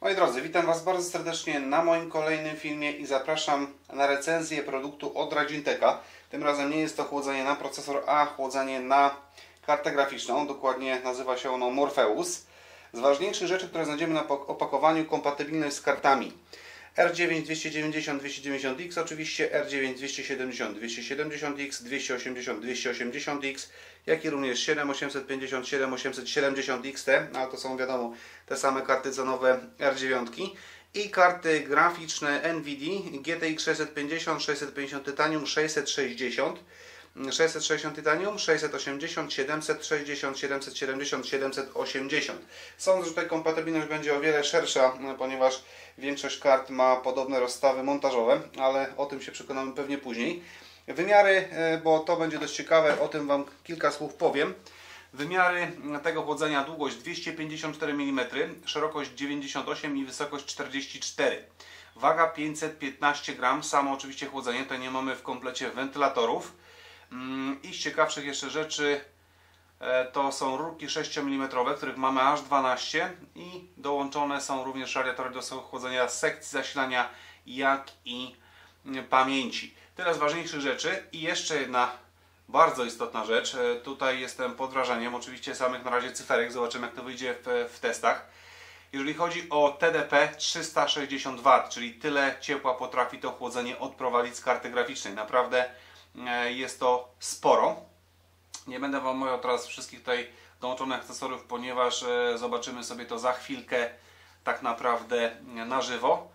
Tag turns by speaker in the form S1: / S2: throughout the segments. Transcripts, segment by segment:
S1: Moi drodzy, witam Was bardzo serdecznie na moim kolejnym filmie i zapraszam na recenzję produktu od Radzinteka. Tym razem nie jest to chłodzenie na procesor, a chłodzenie na kartę graficzną. Dokładnie nazywa się ono Morpheus. Z ważniejszych rzeczy, które znajdziemy na opakowaniu, kompatybilność z kartami. R9 290 290X, oczywiście R9 270 270X, 280 280X, jak i również 7850 7870XT, ale to są wiadomo te same karty cenowe R9 i karty graficzne NVIDIA GTX 650, 650 Titanium, 660 660 Titanium, 680, 760, 770, 780. Sądzę, że tutaj kompatybilność będzie o wiele szersza, ponieważ większość kart ma podobne rozstawy montażowe, ale o tym się przekonamy pewnie później. Wymiary, e, bo to będzie dość ciekawe, o tym Wam kilka słów powiem. Wymiary tego chłodzenia, długość 254 mm, szerokość 98 i wysokość 44 Waga 515 gram, samo oczywiście chłodzenie, tutaj nie mamy w komplecie wentylatorów. Mm, I z ciekawszych jeszcze rzeczy e, to są rurki 6 mm, których mamy aż 12 i dołączone są również radiatory do chłodzenia sekcji zasilania, jak i mm, pamięci. Tyle z ważniejszych rzeczy i jeszcze jedna bardzo istotna rzecz. E, tutaj jestem pod wrażeniem oczywiście samych na razie cyferek, zobaczymy jak to wyjdzie w, w testach. Jeżeli chodzi o TDP 360 W, czyli tyle ciepła potrafi to chłodzenie odprowadzić z karty graficznej. Naprawdę jest to sporo. Nie będę Wam mówił teraz wszystkich tutaj dołączonych akcesorów, ponieważ e, zobaczymy sobie to za chwilkę tak naprawdę na żywo.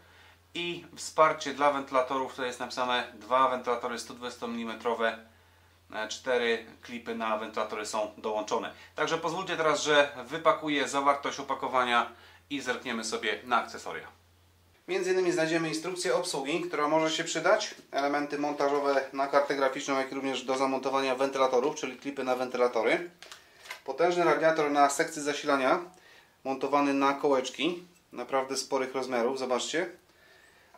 S1: I wsparcie dla wentylatorów, to jest napisane dwa wentylatory 120 mm, cztery klipy na wentylatory są dołączone. Także pozwólcie teraz, że wypakuję zawartość opakowania i zerkniemy sobie na akcesoria. Między innymi znajdziemy instrukcję obsługi, która może się przydać, elementy montażowe na kartę graficzną, jak również do zamontowania wentylatorów, czyli klipy na wentylatory. Potężny radiator na sekcji zasilania, montowany na kołeczki, naprawdę sporych rozmiarów, zobaczcie.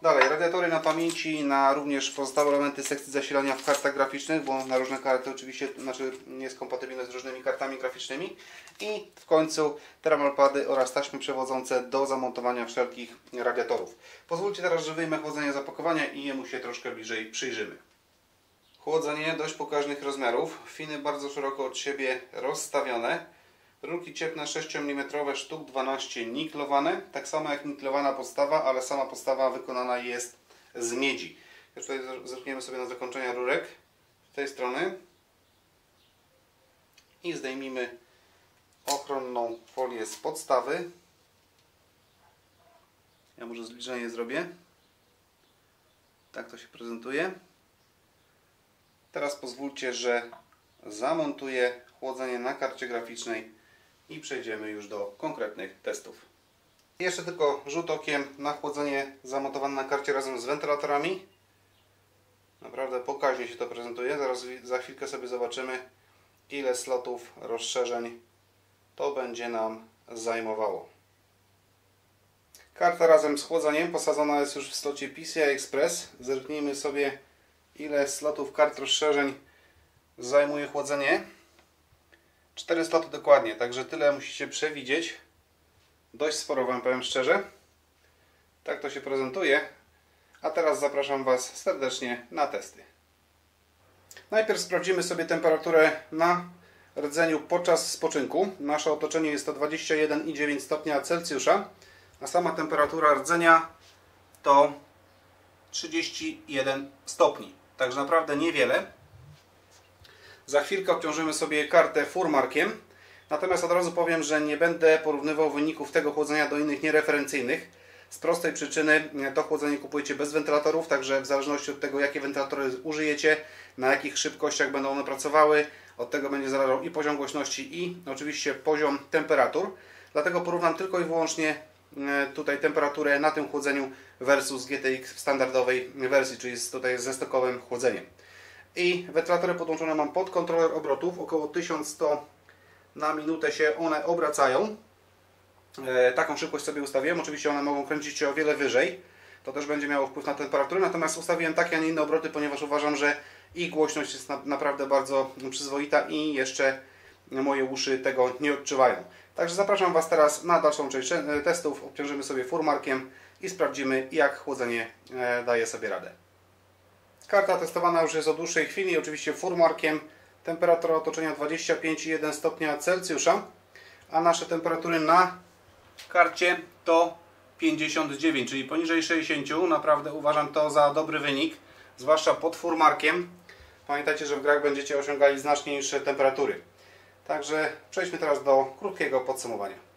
S1: Dalej, radiatory na pamięci, na również pozostałe elementy sekcji zasilania w kartach graficznych, bo na różne karty oczywiście znaczy jest kompatybilne z różnymi kartami graficznymi. I w końcu termalpady oraz taśmy przewodzące do zamontowania wszelkich radiatorów. Pozwólcie teraz, że wyjmę chłodzenie z opakowania i jemu się troszkę bliżej przyjrzymy. Chłodzenie dość pokaźnych rozmiarów, finy bardzo szeroko od siebie rozstawione. Rurki cieplne 6 mm sztuk 12 niklowane, tak samo jak niklowana podstawa, ale sama podstawa wykonana jest z miedzi. Już tutaj zerkniemy sobie na zakończenia rurek z tej strony i zdejmijmy ochronną folię z podstawy. Ja może zbliżenie zrobię. Tak to się prezentuje. Teraz pozwólcie, że zamontuję chłodzenie na karcie graficznej i przejdziemy już do konkretnych testów. Jeszcze tylko rzut okiem na chłodzenie zamontowane na karcie razem z wentylatorami. Naprawdę pokaźnie się to prezentuje. Zaraz za chwilkę sobie zobaczymy ile slotów rozszerzeń to będzie nam zajmowało. Karta razem z chłodzeniem posadzona jest już w slocie PCI Express. Zerknijmy sobie ile slotów kart rozszerzeń zajmuje chłodzenie. 4 sloty dokładnie, także tyle musicie przewidzieć. Dość sporo Wam powiem szczerze. Tak to się prezentuje. A teraz zapraszam Was serdecznie na testy. Najpierw sprawdzimy sobie temperaturę na rdzeniu podczas spoczynku. Nasze otoczenie jest to 21,9 stopnia Celsjusza, a sama temperatura rdzenia to 31 stopni. Także naprawdę niewiele. Za chwilkę obciążymy sobie kartę furmarkiem. Natomiast od razu powiem, że nie będę porównywał wyników tego chłodzenia do innych niereferencyjnych. Z prostej przyczyny to chłodzenie kupujecie bez wentylatorów, także w zależności od tego, jakie wentylatory użyjecie, na jakich szybkościach będą one pracowały, od tego będzie zależał i poziom głośności i oczywiście poziom temperatur. Dlatego porównam tylko i wyłącznie e, tutaj temperaturę na tym chłodzeniu versus GTX w standardowej wersji, czyli tutaj ze stokowym chłodzeniem i wentylatory podłączone mam pod kontroler obrotów, około 1100 na minutę się one obracają. E, taką szybkość sobie ustawiłem, oczywiście one mogą kręcić się o wiele wyżej, to też będzie miało wpływ na temperaturę, natomiast ustawiłem takie, a nie inne obroty, ponieważ uważam, że ich głośność jest na, naprawdę bardzo przyzwoita i jeszcze moje uszy tego nie odczuwają. Także zapraszam Was teraz na dalszą część e, testów. Obciążymy sobie furmarkiem i sprawdzimy jak chłodzenie e, daje sobie radę. Karta testowana już jest od dłuższej chwili, oczywiście furmarkiem. Temperatura otoczenia 25,1 stopnia Celsjusza, a nasze temperatury na karcie to 59, czyli poniżej 60. Naprawdę uważam to za dobry wynik, zwłaszcza pod furmarkiem. Pamiętajcie, że w grach będziecie osiągali znacznie niższe temperatury. Także przejdźmy teraz do krótkiego podsumowania.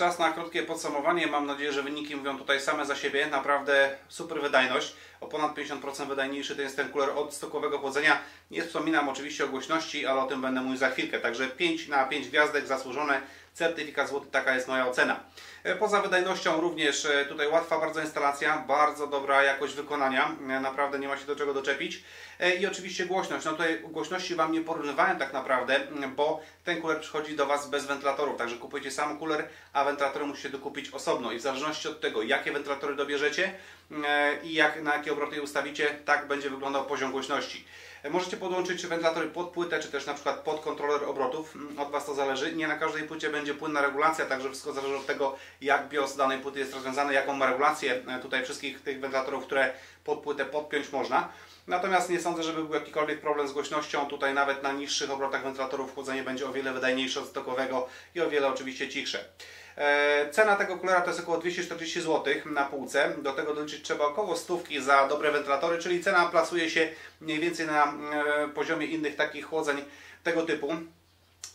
S1: Czas na krótkie podsumowanie. Mam nadzieję, że wyniki mówią tutaj same za siebie. Naprawdę super wydajność. O ponad 50% wydajniejszy to jest ten kuler od stokowego chłodzenia. Nie wspominam oczywiście o głośności, ale o tym będę mówił za chwilkę. Także 5 na 5 gwiazdek zasłużone. Certyfikat złoty, taka jest moja ocena. E, poza wydajnością również e, tutaj łatwa bardzo instalacja, bardzo dobra jakość wykonania. E, naprawdę nie ma się do czego doczepić. I oczywiście głośność. No tutaj głośności Wam nie porównywałem tak naprawdę, bo ten kuler przychodzi do Was bez wentylatorów. Także kupujecie sam kuler, a wentylatory musicie dokupić osobno. I w zależności od tego, jakie wentylatory dobierzecie i jak, na jakie obroty je ustawicie, tak będzie wyglądał poziom głośności. Możecie podłączyć wentylatory pod płytę, czy też na przykład pod kontroler obrotów. Od Was to zależy. Nie na każdej płycie będzie płynna regulacja, także wszystko zależy od tego, jak BIOS danej płyty jest rozwiązany, jaką ma regulację tutaj wszystkich tych wentylatorów, które pod płytę podpiąć można. Natomiast nie sądzę, żeby był jakikolwiek problem z głośnością. Tutaj nawet na niższych obrotach wentylatorów chłodzenie będzie o wiele wydajniejsze od stokowego i o wiele oczywiście cichsze. E, cena tego kulera to jest około 240 zł na półce. Do tego doliczyć trzeba około stówki za dobre wentylatory, czyli cena plasuje się mniej więcej na e, poziomie innych takich chłodzeń tego typu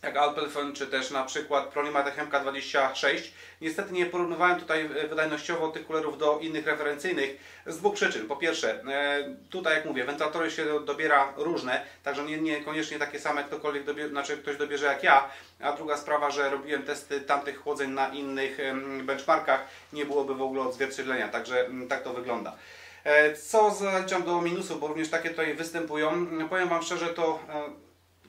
S1: jak Alpelfon, czy też na przykład Prolimatek MK26. Niestety nie porównywałem tutaj wydajnościowo tych kulerów do innych referencyjnych z dwóch przyczyn. Po pierwsze, e, tutaj jak mówię, wentylatory się dobiera różne, także nie, niekoniecznie takie same ktokolwiek dobierze, znaczy ktoś dobierze jak ja. A druga sprawa, że robiłem testy tamtych chłodzeń na innych benchmarkach, nie byłoby w ogóle odzwierciedlenia, także mm, tak to wygląda. E, co zaliczam do minusów, bo również takie tutaj występują. Powiem Wam szczerze, to e,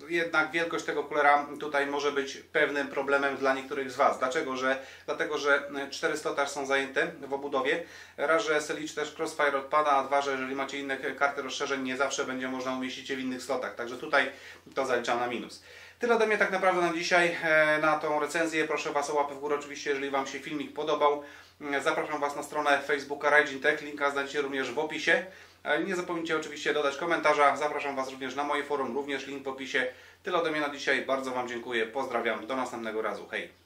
S1: jednak wielkość tego kulera tutaj może być pewnym problemem dla niektórych z Was. Dlaczego? Że, dlatego, że cztery sloty są zajęte w obudowie. Raz, że SLI też Crossfire odpada, a dwa, że jeżeli macie inne karty rozszerzeń, nie zawsze będzie można umieścić je w innych slotach. Także tutaj to zaliczam na minus. Tyle ode mnie tak naprawdę na dzisiaj, e, na tą recenzję. Proszę Was o łapę w górę oczywiście, jeżeli Wam się filmik podobał. Zapraszam Was na stronę Facebooka Raging Tech, linka znajdziecie również w opisie. Nie zapomnijcie oczywiście dodać komentarza. Zapraszam Was również na moje forum, również link w opisie. Tyle ode mnie na dzisiaj. Bardzo Wam dziękuję. Pozdrawiam. Do następnego razu. Hej!